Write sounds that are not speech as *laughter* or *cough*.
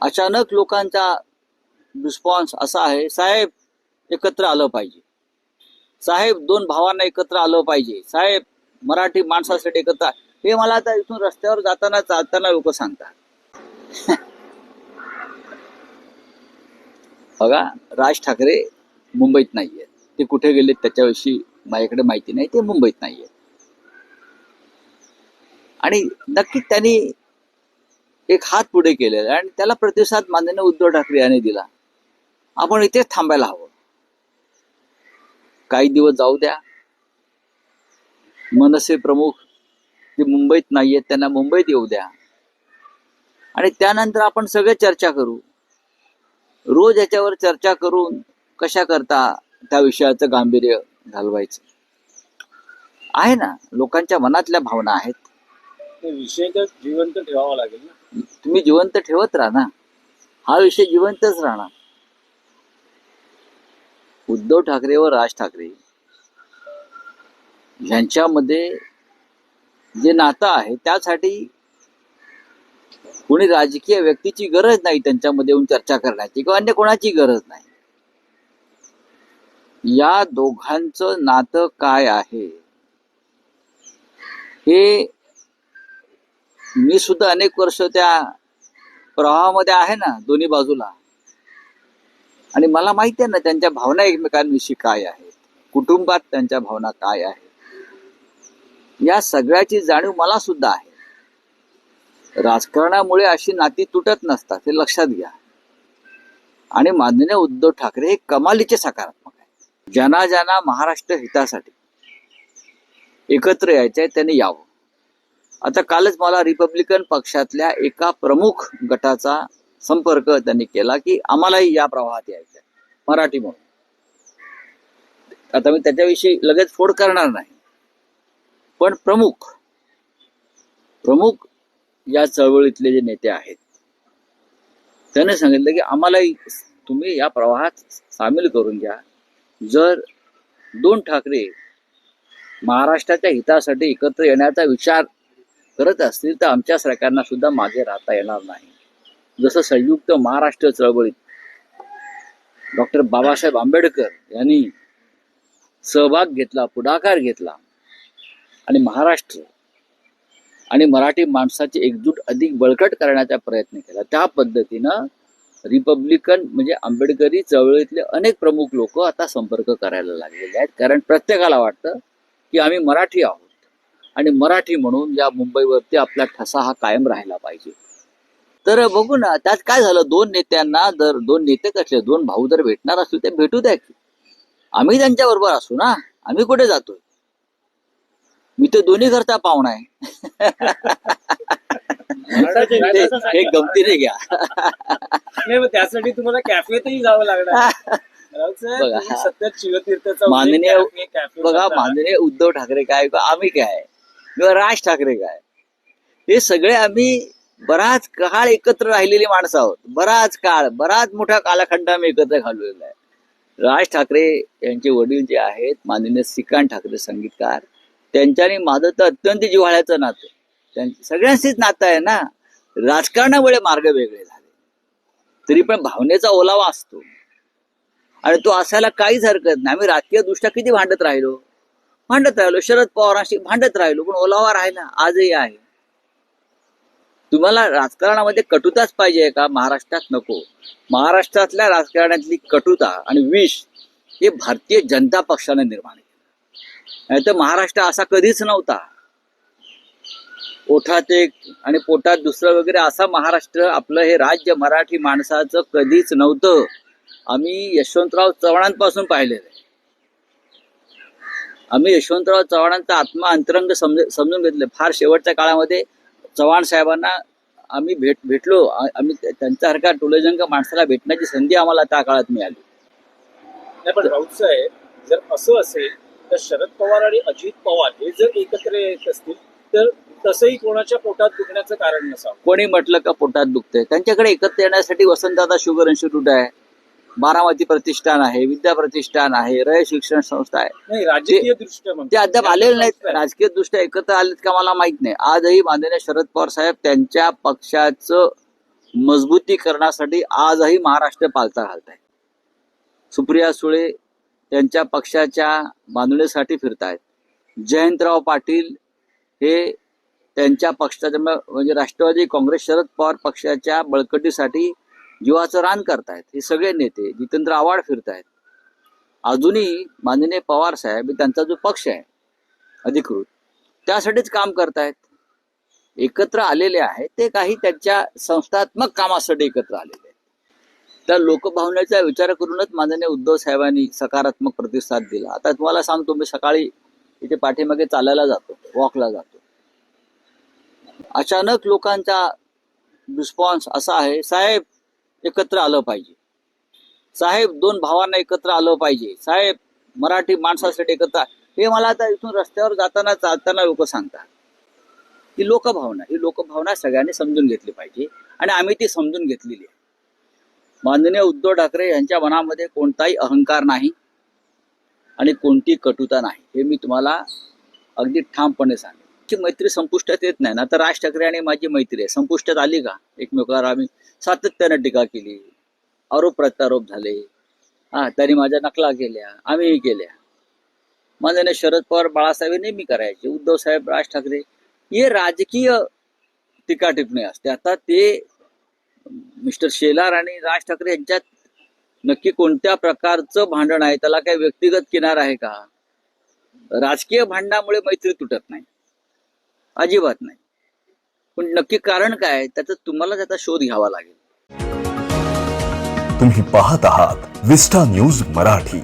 अचानक लोकांचा रिस्पॉन्स असा आहे साहेब एकत्र आलं पाहिजे. साहेब दोन भावांना एकत्र आलं पाहिजे. साहेब मराठी माणसासाठी एकत्र हे मला आता इथून रस्त्यावर जाताना चालताना लोक सांगतात. *laughs* बघा राज ठाकरे मुंबईत नाहीये. ते कुठे गेले त्याच्याविषयी माझ्याकडे माहिती नाही ते मुंबईत नाहीये. आणि नक्कीच त्यांनी एक हात पुढे केलेला आणि त्याला प्रतिसाद माननीय उद्धव ठाकरे यांनी दिला. आपण इथेच थांबायला हवं. काही दिवस जाऊ द्या. मनसे प्रमुख जे मुंबईत नाहीयेत त्यांना मुंबईत येऊ द्या. आणि त्यानंतर आपण सगळे चर्चा करू. रोज याच्यावर चर्चा करून कशा करता त्या विषयाचं गांभीर्य घालवायचं. आहे ना? लोकांच्या मनातल्या भावना आहेत. विषय तर जिवंत ठेवावा लागेल ना. तुम्ही जिवंत ठेवत राहा ना हा विषय जिवंतच राहणार. उद्धव ठाकरे व राज ठाकरे यांच्यामध्ये जे नातं आहे त्यासाठी कोणी राजकीय व्यक्तीची गरज नाही त्यांच्यामध्ये येऊन चर्चा करण्याची किंवा अन्य कोणाची गरज नाही. या दोघांचं नातं काय आहे? हे मी सुद्धा अनेक वर्ष त्या प्रवाहामध्ये आहे ना दोन्ही बाजूला. आणि मला माहिती आहे ना त्यांच्या भावना एकमेकांविषयी काय आहेत? कुटुंबात त्यांच्या भावना काय आहेत? या सगळ्याची जाणीव मला सुद्धा आहे. राजकारणामुळे अशी नाती तुटत नसतात हे लक्षात घ्या. आणि माननीय उद्धव ठाकरे हे कमालीचे सकारात्मक आहे ज्यांना ज्यांना महाराष्ट्र हितासाठी एकत्र यायचे त्यांनी यावं. आता कालच मला रिपब्लिकन पक्षातल्या एका प्रमुख गटाचा संपर्क त्यांनी केला की आम्हालाही या प्रवाहात यायचं मराठी म्हणून. आता मी त्याच्याविषयी लगेच फोड करणार नाही. पण प्रमुख प्रमुख या चळवळीतले जे नेते आहेत त्याने सांगितलं की आम्हालाही तुम्ही या प्रवाहात सामील करून घ्या. जर दोन ठाकरे महाराष्ट्राच्या हितासाठी एकत्र येण्याचा विचार करत असतील तर आमच्या सरकारना सुद्धा मागे राहता येणार नाही. जसं संयुक्त महाराष्ट्र चळवळीत डॉक्टर बाबासाहेब आंबेडकर यांनी सहभाग घेतला पुढाकार घेतला आणि महाराष्ट्र आणि मराठी माणसाची एकजूट अधिक बळकट करण्याचा प्रयत्न केला. त्या पद्धतीनं रिपब्लिकन म्हणजे आंबेडकरी चळवळीतले अनेक प्रमुख लोक आता संपर्क करायला लागलेले आहेत. कारण प्रत्येकाला वाटतं की आम्ही मराठी आहोत. आणि मराठी म्हणून या मुंबईवरती आपला ठसा हा कायम राहिला पाहिजे. तर बघू ना त्यात काय झालं? दोन नेत्यांना जर दोन नेते कसले दोन भाऊ जर भेटणार असतील ते भेटू द्या की. आम्ही त्यांच्या बरोबर असू ना? आम्ही कुठे जातोय? मी तर दोन्ही घरचा पाहुणा आहे. हे गमतीने घ्या. नाही त्यासाठी तुम्हाला कॅफेतही जावं लागणार. बघा, माननीय बघा. माननीय उद्धव ठाकरे काय आम्ही काय? किंवा राज ठाकरे काय? हे सगळे आम्ही बराच काळ एकत्र राहिलेली माणसं आहोत. बराच काळ बराच मोठा कालखंड आम्ही एकत्र घालवलेला आहे. राज ठाकरे यांचे वडील जे आहेत माननीय श्रीकांत ठाकरे संगीतकार त्यांच्यानी माझं तर अत्यंत जिव्हाळ्याचं नातं आहे. सगळ्यांशीच नातं आहे ना? राजकारणामुळे मार्ग वेगळे झाले. तरी पण भावनेचा ओलावा असतो. आणि तो असायला काहीच हरकत नाही. आम्ही राजकीय दृष्ट्या किती भांडत राहिलो? भांडत राहिलो शरद पवारांशी भांडत राहिलो पण ओलावा राहिला आजही आहे. तुम्हाला राजकारणामध्ये कटुताच पाहिजे का? महाराष्ट्रात नको. महाराष्ट्रातल्या राजकारणातली कटुता आणि विष हे भारतीय जनता पक्षाने निर्माण केलं. नाहीतर महाराष्ट्र असा कधीच नव्हता. ओठात एक आणि पोटात दुसरं वगैरे असा महाराष्ट्र आपलं हे राज्य मराठी माणसाचं कधीच नव्हतं. आम्ही यशवंतराव चव्हाणांपासून पाहिलेलं आम्ही यशवंतराव चव्हाणांचा आत्मा अंतरंग समज समजून घेतले. फार शेवटच्या काळामध्ये चव्हाण साहेबांना आम्ही भेट भेटलो. आम्ही त्या- त्यांच्यासारख्या टोलेजंग माणसाला भेटण्याची संधी आम्हाला त्या काळात मिळाली. नाही पण राऊत साहेब जर असं असेल तर शरद पवार आणि अजित पवार हे जर एकत्र येत असतील तर तसंही कोणाच्या पोटात दुखण्याचं कारण नसावं. कोणी म्हटलं का पोटात दुखतंय? त्यांच्याकडे एकत्र येण्यासाठी वसंतदादा शुगर इन्स्टिट्यूट आहे. बारामती प्रतिष्ठान आहे विद्या प्रतिष्ठान आहे रय शिक्षण संस्था आहे. राजकीय दृष्ट्या ते अद्याप आलेले नाहीत. राजकीय दृष्ट्या एकत्र आलेत का मला माहीत नाही. आजही माननीय शरद पवार साहेब त्यांच्या पक्षाचं मजबूतीकरणासाठी आजही महाराष्ट्र पालथा घालत आहे सुप्रिया सुळे त्यांच्या पक्षाच्या बांधणीसाठी फिरतायत. जयंतराव पाटील हे त्यांच्या पक्षाच्या म्हणजे राष्ट्रवादी काँग्रेस शरद पवार पक्षाच्या बळकटीसाठी जीवाचं रान करतायत. हे सगळे नेते जितेंद्र आव्हाड फिरतायत. अजूनही माननीय पवार साहेब त्यांचा जो पक्ष आहे अधिकृत त्यासाठीच काम करतायत. एकत्र आलेले आहेत ते काही त्यांच्या संस्थात्मक कामासाठी एकत्र आलेले आहेत. त्या लोकभावनेचा विचार करूनच माननीय उद्धव साहेबांनी सकारात्मक प्रतिसाद दिला. आता तुम्हाला सांगतो मी सकाळी इथे पाठीमागे चालायला जातो वॉकला जातो. अचानक लोकांचा रिस्पॉन्स असा आहे साहेब एकत्र आलं पाहिजे. साहेब दोन भावांना एकत्र आलं पाहिजे. साहेब मराठी माणसासाठी एकत्र हे मला आता इथून रस्त्यावर जाताना चालताना लोक सांगतात. ही लोकभावना ही लोकभावना सगळ्यांनी समजून घेतली पाहिजे आणि आम्ही ती समजून घेतलेली आहे. माननीय उद्धव ठाकरे यांच्या मनामध्ये कोणताही अहंकार नाही आणि कोणती कटुता नाही हे मी तुम्हाला अगदी ठामपणे सांग की मैत्री संपुष्टात येत नाही. ना तर राज ठाकरे आणि माझी मैत्री आहे. संपुष्टात आली का? एकमेकावर आम्ही सातत्यानं टीका केली. आरोप प्रत्यारोप झाले. हा त्यांनी माझ्या नकला केल्या. आम्हीही केल्या. माननीय शरद पवार बाळासाहेब नेहमी करायचे. उद्धव साहेब राज ठाकरे हे राजकीय टीका टिप्पणी असते. आता ते मिस्टर शेलार आणि राज ठाकरे यांच्यात नक्की कोणत्या प्रकारचं भांडण आहे? त्याला काही व्यक्तिगत किनार आहे का? राजकीय भांडणामुळे मैत्री तुटत नाही. अजिबात नाही. पण नक्की कारण काय त्याचा तुम्हाला त्याचा शोध घ्यावा लागेल. तुम्ही पाहत आहात विस्टा न्यूज मराठी.